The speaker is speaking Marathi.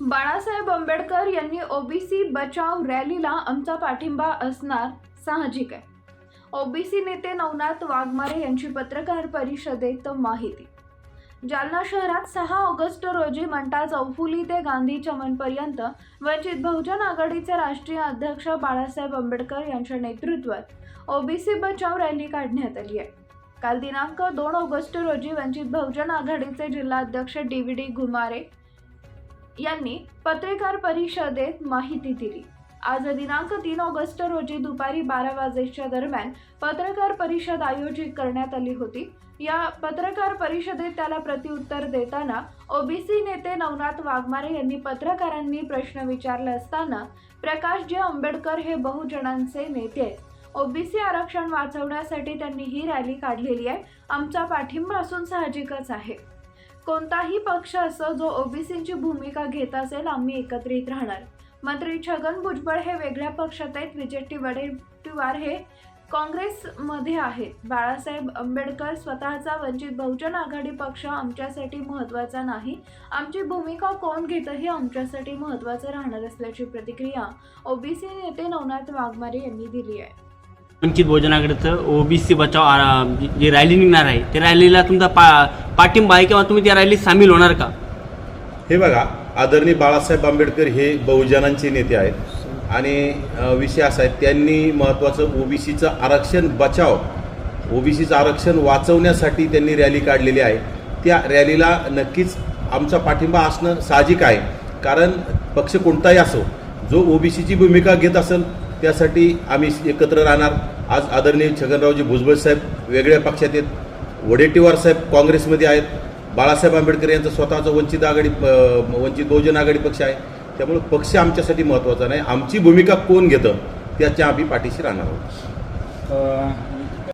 बाळासाहेब आंबेडकर यांनी ओबीसी बचाव रॅलीला आमचा पाठिंबा असणार साहजिक आहे. ओबीसी नेते नवनाथ वाघमारे यांची पत्रकार परिषदेत माहिती. जालना शहरात सहा ऑगस्ट रोजी मंटा चौफुली ते गांधी चमनपर्यंत वंचित बहुजन आघाडीचे राष्ट्रीय अध्यक्ष बाळासाहेब आंबेडकर यांच्या नेतृत्वात ओबीसी बचाव रॅली काढण्यात आली आहे. काल दिनांक दोन ऑगस्ट रोजी वंचित बहुजन आघाडीचे जिल्हाध्यक्ष डी व्ही डी घुमारे यांनी पत्रकार परिषदेत माहिती दिली. आज दिनांक तीन ऑगस्ट रोजी दुपारी बारा वाजेच्या दरम्यान पत्रकार परिषद आयोजित करण्यात आली होती. या पत्रकार परिषदेत त्याला प्रत्युत्तर देताना ओबीसी नेते नवनाथ वाघमारे यांनी पत्रकारांनी प्रश्न विचारला असताना प्रकाशजी आंबेडकर हे बहुजनांचे नेते आहेत. ओबीसी आरक्षण वाचवण्यासाठी त्यांनी ही रॅली काढलेली आहे. आमचा पाठिंबा असून साहजिकच आहे. कोणताही पक्ष असो जो ओबीसींची भूमिका घेत असेल आम्ही एकत्रित राहणार. मंत्री छगन भुजबळ हे वेगळ्या पक्षात आहेत. विजय वडेट्टीवार हे काँग्रेसमध्ये आहेत. बाळासाहेब आंबेडकर स्वतःचा वंचित बहुजन आघाडी पक्ष आमच्यासाठी महत्त्वाचा नाही. आमची भूमिका कोण घेतं हे आमच्यासाठी महत्त्वाचं राहणार असल्याची प्रतिक्रिया ओबीसी नेते नवनाथ वाघमारे यांनी दिली आहे. वंचित बहुजन आघाडीचं ओबीसी बचाव आ, जी रॅली निघणार आहे त्या रॅलीला तुमचा पा पाठिंबा आहे किंवा तुम्ही त्या रॅलीत सामील होणार का? हे बघा आदरणीय बाळासाहेब आंबेडकर हे बहुजनांचे नेते आहेत. आणि विषय असा आहे त्यांनी महत्त्वाचं ओबीसीचं आरक्षण बचाव ओबीसीचं आरक्षण वाचवण्यासाठी त्यांनी रॅली काढलेली आहे. त्या रॅलीला नक्कीच आमचा पाठिंबा असणं साहजिक आहे. कारण पक्ष कोणताही असो जो ओबीसीची भूमिका घेत असेल त्यासाठी आम्ही एकत्र राहणार. आज आदरणीय छगनरावजी भुजबळ साहेब वेगळ्या पक्षात आहेत. वडेट्टीवार साहेब काँग्रेसमध्ये आहेत. बाळासाहेब आंबेडकर यांचं स्वतःचं वंचित आघाडी वंचित बहुजन आघाडी पक्ष आहे. त्यामुळे पक्ष आमच्यासाठी महत्त्वाचा नाही. आमची भूमिका कोण घेतं त्याच्या आम्ही पाठीशी राहणार आहोत.